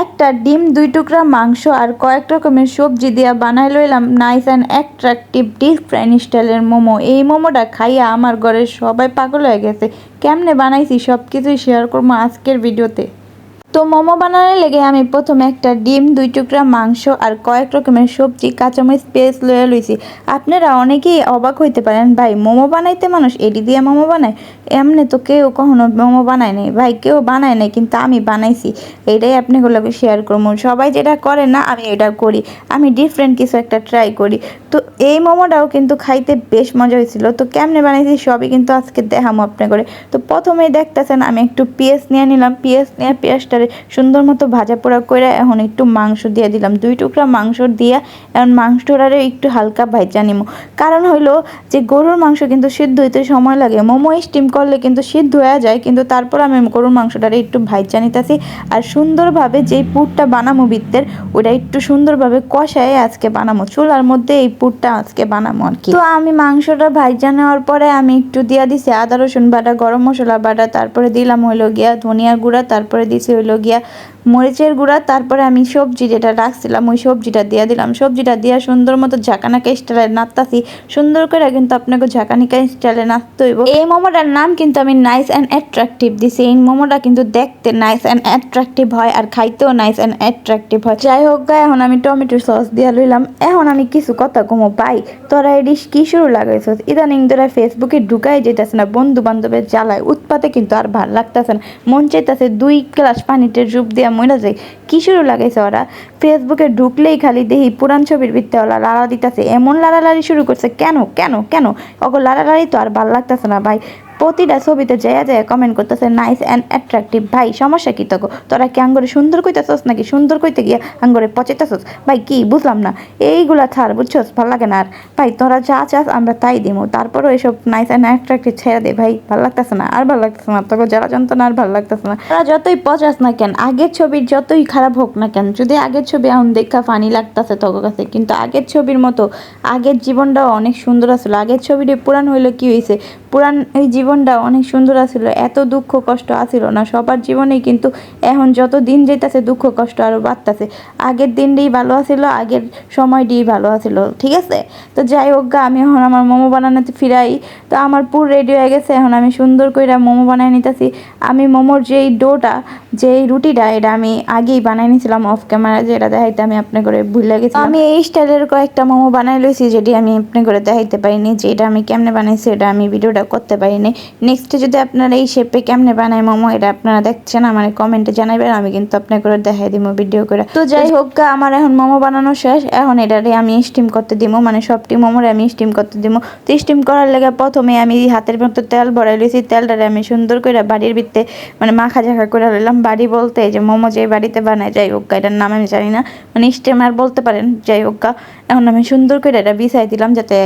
একটা ডিম, দুই টুকরা মাংস আর কয়েক রকমের সবজি দিয়া বানাই লইলাম। নাইস অ্যান্ড অ্যাট্রাকটিভ ডিফারেন্ট স্টাইলের মোমো। এই মোমোটা খাইয়া আমার ঘরের সবাই পাগল হয়ে গেছে। কেমনে বানাইছি সব কিছুই শেয়ার করব আজকের ভিডিওতে। তো মোমো বানানোর লেগে আমি প্রথমে একটা ডিম, দুই টুকরা মাংস আর কয়েক রকমের সবজি, কাঁচামরিচ পেস্ট লয়ে লইছি। আপনারা অনেকেই অবাক হইতে পারেন, ভাই, মোমো বানাইতে মানুষ এডি দিয়ে মোমো বানায়? এমনি তো কেউ কখনো মোমো বানায় নাই। ভাই, কেউ বানায় নাই, কিন্তু আমি বানাইছি। এটাই আপনাগুলোকে শেয়ার করব। সবাই যেটা করে না, আমি এটা করি। আমি ডিফারেন্ট কিছু একটা ট্রাই করি। তো এই মোমোটাও কিন্তু খাইতে বেশ মজা হয়েছিল তো কেমনে বানাইছি সবই কিন্তু আজকে দেখামো আপনি করে তো প্রথমেই দেখতেছেন, আমি একটু পেঁয়াজ নিয়ে নিলাম। পেঁয়াজ নিয়ে পেঁয়াজটারে সুন্দর মতো ভাজা পোড়া করে এখন একটু মাংস দিয়ে দিলাম। দুই টুকরা মাংস দিয়ে এখন মাংসটারে একটু হালকা ভাজা নিমো। কারণ হইল যে গরুর মাংস কিন্তু সিদ্ধ হইতে সময় লাগে। মোমো স্টিম করলে কিন্তু সিদ্ধ হয়ে যায়, কিন্তু তারপর আমি গরুর মাংসটারে একটু ভাজা নিতেছি। আর সুন্দরভাবে যেই পুরটা বানামো বৃত্তের ওটা একটু সুন্দরভাবে কষায় আজকে বানামো। চুলার মধ্যে এই পুরটা আজকে বানামো আর কি। তো আমি মাংসটা ভাজা নেওয়ার পরে আমি একটু দিয়া দিছি আদা, রসুন বাটা, গরম মশলা বাটা, তারপরে দিলাম হইল গিয়া ধনিয়া গুঁড়া, তারপরে দিছি হইল গিয়া মরিচের গুঁড়া তারপরে আমি সবজি যেটা রাখছিলাম ওই সবজিটা দিয়ে দিলাম। সবজিটা দিয়ে সুন্দর মতো ঝাঁকানাকা স্টাইলে নাচতাছি সুন্দর করে কিন্তু আপনাকে ঝাঁকানিকা স্টাইলে নাচতে হইব। এই মোমোটার নাম কিন্তু আমি নাইস অ্যান্ড অ্যাট্রাকটিভ দিছি। এই মোমোটা কিন্তু দেখতে নাইস অ্যান্ড অ্যাট্রাকটিভ হয় আর খাইতেও নাইস অ্যান্ড অ্যাট্রাকটিভ হয়। যাই হোক গা, এখন আমি টমেটো সস দিয়ে লইলাম। এখন আমি কিছু কথা কমো পাই তোরা এই ডিশ কি শুরু লাগাইছস? ইদানিং তোরা ফেসবুকে ঢুকাই যেতেছে না বন্ধু বান্ধবের জ্বালায়। উৎপাতে কিন্তু আর ভালো লাগতেছে না। মন চাইতেছে দুই গ্লাস পানিতে ডুব দিয়া মরে যায় কি শুরু লাগাইছে ওরা? ফেসবুকে ঢুকলেই খালি দেহি পুরান ছবির ভিত্তে ওরা লাড়া দিতেছে। এমন লাড়ালাড়ি শুরু করছে। কেন? কেন? কেন? ওগো লাড়ালাড়ি তো আর ভালো লাগতেছে না ভাই। প্রতিটা ছবিতে যায় যায় কমেন্ট করতেছে নাইস অ্যান্ড অ্যাট্রাকটিভ ভাই, সমস্যা কি তগো? তোরা কি আঙ্গরে সুন্দর কইতেছস নাকি সুন্দর কইতে গিয়ে আঙ্গরে পচাইতেছস? ভাই, কি? বুঝলাম না। এইগুলা ছাড়, বুঝছস? ভালো লাগে না আর। ভাই, তোরা যা চাস, আমরা তাই দিমু। তারপরও এসব নাইস অ্যান্ড অ্যাট্রাকটিভ ছেড়ে দে, ভাই। ভালো লাগতেছে না, আর ভালো লাগতেছে না। তোকে যারা যন্ত্রণা আর ভালো লাগতেছে না। তোরা যতই পচাস না কেন, আগের ছবির যতই খারাপ হোক না কেন, যদি আগের ছবি এখন দেখা ফানি লাগতেছে তোর কাছে, কিন্তু আগের ছবির মতো আগের জীবনটাও অনেক সুন্দর আসলো আগের ছবিটি পুরান হইল কি হয়েছে পুরান এই জীবনটা অনেক সুন্দর আছিল এত দুঃখ কষ্ট আসিল না। সবার জীবনেই কিন্তু এখন যত দিন যেতেছে দুঃখ কষ্ট আরও বাড়তেছে। আগের দিনটাই ভালো আছিল আগের সময়টাই ভালো আছিল ঠিক আছে? তো যাই হোক গা, আমি এখন আমার মোমো বানানোতে ফিরাই। তো আমার পুর রেডি হয়ে গেছে এখন আমি সুন্দর করে মোমো বানাই নিতেছি। আমি মোমোর যেই ডোটা যেই রুটিটা এটা আমি আগেই বানাই নিয়েছিলাম অফ ক্যামেরা যেটা দেখাইতে আমি আপনি করে ভুলে গেছি আমি এই স্টাইলের কয়েকটা মোমো বানাই লইছি যেটি আমি আপনি করে দেখাইতে পারিনি যে এটা আমি কেমনে বানাইছি এটা আমি ভিডিওটা করতে পারিনি। নেক্সটে যদি আপনারা এই শেপে কেমনে বানায় মোমো, এটা আপনারা দেখছেন, আমার কমেন্টে জানাবেন আমি কিন্তু আপনার করে দেখাই দিব ভিডিও করে। তো যাই হোক আমার এখন মোমো বানানো শেষ, এখন এটারে আমি স্টিম করতে দিব মানে সবটি মোমোরে আমি স্টিম করতে দিব তো স্টিম করার লেগে প্রথমে আমি হাতের মতো তেল ভরাই লইছি, তেলটারে আমি সুন্দর করে বাড়ির ভিতরে মানে মাখা ঝাঁকা করে লইলাম। বাড়ি বলতে যে মোমো যে বাড়িতে বানায়, যাই হোক এটার নাম আমি জানি না মানে স্টিমার বলতে পারেন, যাই হোক। এখন আমি সুন্দর করে এটা বিছাই দিলাম যাতে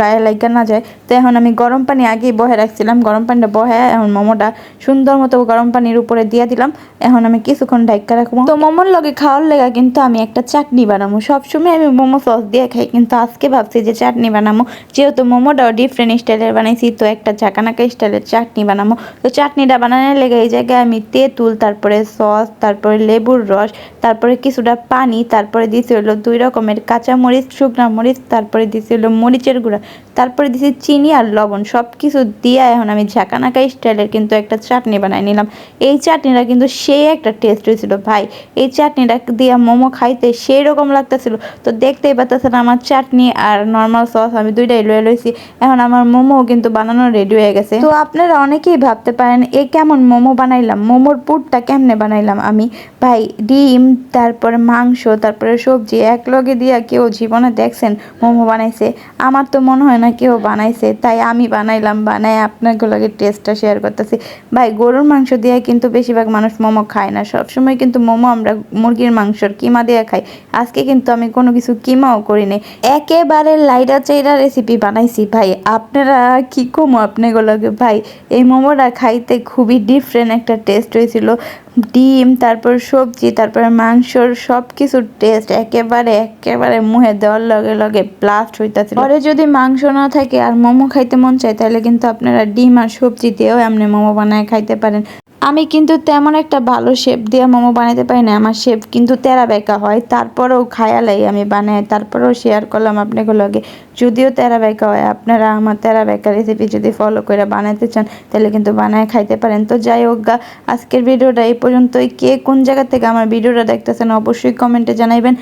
গায়ে লাগা না যায়। তো এখন আমি গরম পানি আগেই বহে রাখছিলাম। গরম পানিটা বহে, এখন মোমোটা সুন্দর মতো গরম পানির উপরে দিয়ে দিলাম। এখন আমি কিছুক্ষণ ঢাইকা রাখব। তো মোমোর লগে খাওয়ার লেগা কিন্তু আমি একটা চাটনি বানাবো। সবসময় আমি মোমো সস দিয়ে খাই, কিন্তু আজকে ভাবছি যে চাটনি বানাবো। যেহেতু মোমোটাও ডিফারেন্ট স্টাইলের বানাইছি, তো একটা ঝাঁকানাকা স্টাইলের চাটনি বানাবো। তো চাটনিটা বানানোর লেগে এই জায়গায় আমি তেঁতুল, তারপরে সস, তারপরে লেবুর রস, তারপরে কিছুটা পানি, তারপরে দিয়েছি হলো দুই রকমের কাঁচা মরিচ শুকনা মরিচ, তারপরে দিয়েছি হলো মরিচের গুঁড়া, তারপরে দিয়েছি চিনি আর লবণ। সব কিছু দিয়ে এখন আমি ঝাঁকানাকা স্টাইলের কিন্তু একটা চাটনি বানাই নিলাম। এই চাটনিটা কিন্তু সেই একটা টেস্ট হয়েছিল, ভাই। এই চাটনিটা দিয়ে মোমো খাইতে সেই রকম লাগতেছিল। তো দেখতেই পাচ্ছেন আমার চাটনি আর নর্মাল সস আমি দুইটাই লয়ে লইছি। এখন আমার মোমো কিন্তু বানানো রেডি হয়ে গেছে। তো আপনারা অনেকেই ভাবতে পারেন, এ কেমন মোমো বানাইলাম? মোমোর পুরটা কেমনে বানাইলাম আমি? ভাই, ডিম, তারপরে মাংস, তারপরে সবজি এক লগে দিয়া কেউ জীবনে দেখছেন মোমো বানাইছে? আমার তো মনে হয় না কেউ বানাইছে। তাই আমি বানাইলাম বানাই আপনাগুলোকে টেস্টটা শেয়ার করতেছি। ভাই, গরুর মাংস দিয়ে কিন্তু বেশিরভাগ মানুষ মোমো খায় না। সবসময় কিন্তু মোমো আমরা মুরগির মাংসর কিমা দিয়ে খাই। আজকে কিন্তু আমি কোনো কিছু কিমাও করিনি একেবারে লাইডা চাইরা রেসিপি বানাইছি, ভাই। আপনারা কি কমো আপনাগুলোকে? ভাই, এই মোমোটা খাইতে খুবই ডিফারেন্ট একটা টেস্ট হয়েছিল। ডিম, তারপর সবজি, তারপর মাংসর সব কিছুর টেস্ট একেবারে একেবারে মুখে দেওয়ার লগে লগে ব্লাস্ট হইতাছিল। পরে যদি মাংস না থাকে আর মোমো খাইতে মন চায়, তাহলে কিন্তু আপনারা ডিম আর সবজি দিয়েও এমনি মোমো বানায় খাইতে পারেন। আমি কিন্তু তেমন একটা ভালো শেপ দিয়ে মোমো বানাতে পারি না। আমার শেপ কিন্তু তেরা বেঁকা হয়। তারপরেও খায়ালাই আমি বানাই। তারপরেও শেয়ার করলাম আপনাকে লগে যদিও তেরা বেঁকা হয়। আপনারা আমার তেরা বেঁকা রেসিপি যদি ফলো করে বানাতে চান, তাহলে কিন্তু বানায় খাইতে পারেন। তো যাই হোক গা, আজকের ভিডিওটা এই পর্যন্তই। কে কোন জায়গা থেকে আমার ভিডিওটা দেখতেছেন অবশ্যই কমেন্টে জানাইবেন।